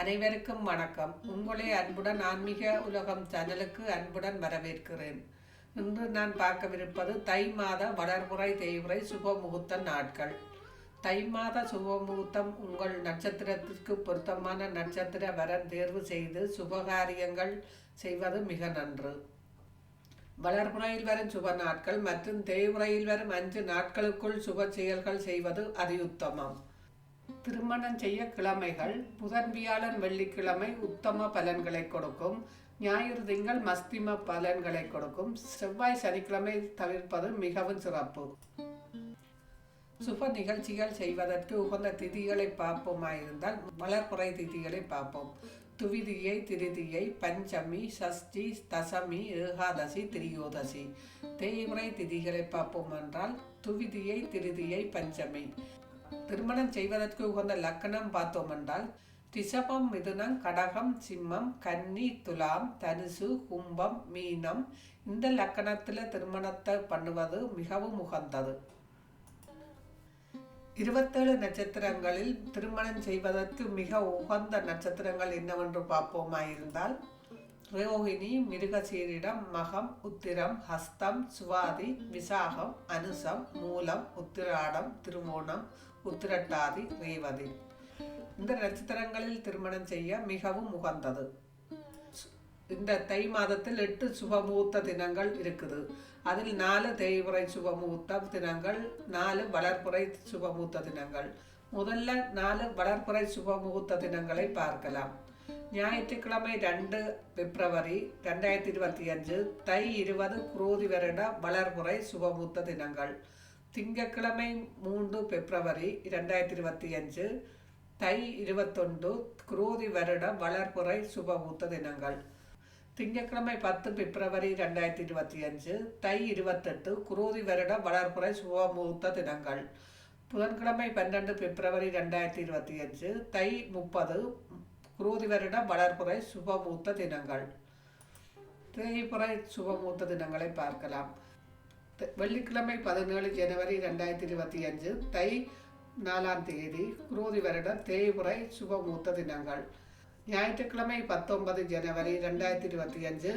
அனைவருக்கும் வணக்கம். உங்களை அன்புடன் ஆன்மீக உலகம் சேனலுக்கு அன்புடன் வரவேற்கிறேன். இன்று நான் பார்க்கவிருப்பது தை மாத வளர்முறை தேய்முறை சுப முகூர்த்த நாட்கள். தை மாத சுப முகூர்த்தம் உங்கள் நட்சத்திரத்திற்கு பொருத்தமான நட்சத்திர வரன் தேர்வு செய்து சுபகாரியங்கள் செய்வது மிக நன்று. வளர்முறையில் வரும் சுப நாட்கள் மற்றும் தேய்முறையில் வரும் அஞ்சு நாட்களுக்குள் சுப செயல்கள் செய்வது அதியுத்தமம் திருமணம் செய்ய கிழமைகள் புதன் வியாழன் வெள்ளிக்கிழமை உத்தம பலன்களை கொடுக்கும். ஞாயிறு திங்கள் மஸ்திம பலன்களை கொடுக்கும். செவ்வாய் சனிக்கிழமை தவிர்ப்பது மிகவும் சிறப்பு. சுப நிகழ்ச்சிகள் செய்வதற்கு உகந்த திதிகளை பார்ப்போமாயிருந்தால் வளர்ப்புறை திதிகளை பார்ப்போம். துவிதியை திருதியை பஞ்சமி சஷ்டி தசமி ஏகாதசி திரியோதசி. தேய்முறை திதிகளை பார்ப்போம் என்றால் துவிதியை திருதியை பஞ்சமி. திருமணம் செய்வதற்கு உகந்த லக்கணம் பார்த்தோம் என்றால் ரிஷபம் மிதுனம் கடகம் சிம்மம் கன்னி துலாம் தனுசு கும்பம் மீனம். இந்த லக்கணத்தில் திருமணத்தை பண்ணுவது மிகவும் உகந்தது. இருபத்தேழு நட்சத்திரங்களில் திருமணம் செய்வதற்கு மிக உகந்த நட்சத்திரங்கள் என்னவென்று பார்ப்போமாயிருந்தால் ரோஹிணி மிருகசீரிடம் மகம் உத்திரம் ஹஸ்தம் சுவாதி விசாகம் அனுசம் மூலம் உத்திராடம் திருவோணம் உத்திரட்டாதி ரேவதி. இந்த நட்சத்திரங்களில் திருமணம் செய்ய மிகவும் உகந்தது. இந்த தை மாதத்தில் எட்டு சுபமுகூர்த்த தினங்கள் இருக்குது. அதில் நாலு தேய்முறை சுபமுகூர்த்த தினங்கள் நாலு வளர்ப்புறை சுபமுகூர்த்த தினங்கள். முதல்ல நாலு வளர்ப்புறை சுபமுகூர்த்த தினங்களை பார்க்கலாம். ஞாயிற்றுக்கிழமை ரெண்டு பிப்ரவரி ரெண்டாயிரத்தி இருபத்தி அஞ்சு தை இருபது குரோதி வருட வளர்முறை சுபமுகூர்த்த தினங்கள். திங்கட்கிழமை மூன்று பிப்ரவரி ரெண்டாயிரத்தி இருபத்தி அஞ்சு தை இருபத்தொன்று குரோதி வருட வளர்ப்புறை சுபமுகூர்த்த தினங்கள். திங்கட்கிழமை பத்து பிப்ரவரி ரெண்டாயிரத்தி இருபத்தி அஞ்சு தை இருபத்தெட்டு குரோதி வருட வளர்ப்புறை சுபமுகூர்த்த தினங்கள். புதன்கிழமை பன்னெண்டு பிப்ரவரி ரெண்டாயிரத்தி இருபத்தி அஞ்சு தை முப்பது குரோதி வருட வளர்ப்புறை சுபமுகூர்த்த தினங்கள். தேய்புறை சுபமுகூர்த்த தினங்களை பார்க்கலாம். வெள்ளிக்கிழமை பதினேழு ஜனவரி ரெண்டாயிரத்தி இருபத்தி அஞ்சு தை நாலாம் தேதி குரோதி வருட தேய்புறை சுபமுகூர்த்த தினங்கள். ஞாயிற்றுக்கிழமை பத்தொன்பது ஜனவரி ரெண்டாயிரத்தி இருபத்தி அஞ்சு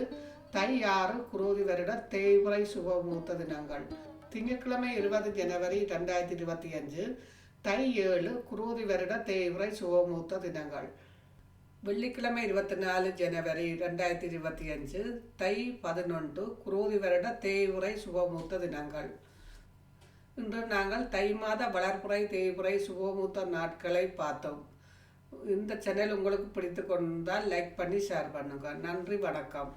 தை ஆறு குரோதி வருட தேய்முறை சுபமுகூர்த்த தினங்கள். திங்கட்கிழமை இருபது ஜனவரி ரெண்டாயிரத்தி இருபத்தி அஞ்சு தை ஏழு குரோதி வருட தேய்முறை சுபமுகூர்த்த தினங்கள். வெள்ளிக்கிழமை இருபத்தி நாலு ஜனவரி ரெண்டாயிரத்தி இருபத்தி அஞ்சு தை பதினொன்று குரோதி வருட தேய்வுரை சுபமுகூர்த்த தினங்கள். இன்று நாங்கள் தை மாத வளர்ப்புறை தேய்முறை சுபமுகூர்த்த நாட்களை பார்த்தோம். இந்த சேனல் உங்களுக்கு பிடித்து கொண்டால் லைக் பண்ணி ஷேர் பண்ணுங்கள் நன்றி வணக்கம்.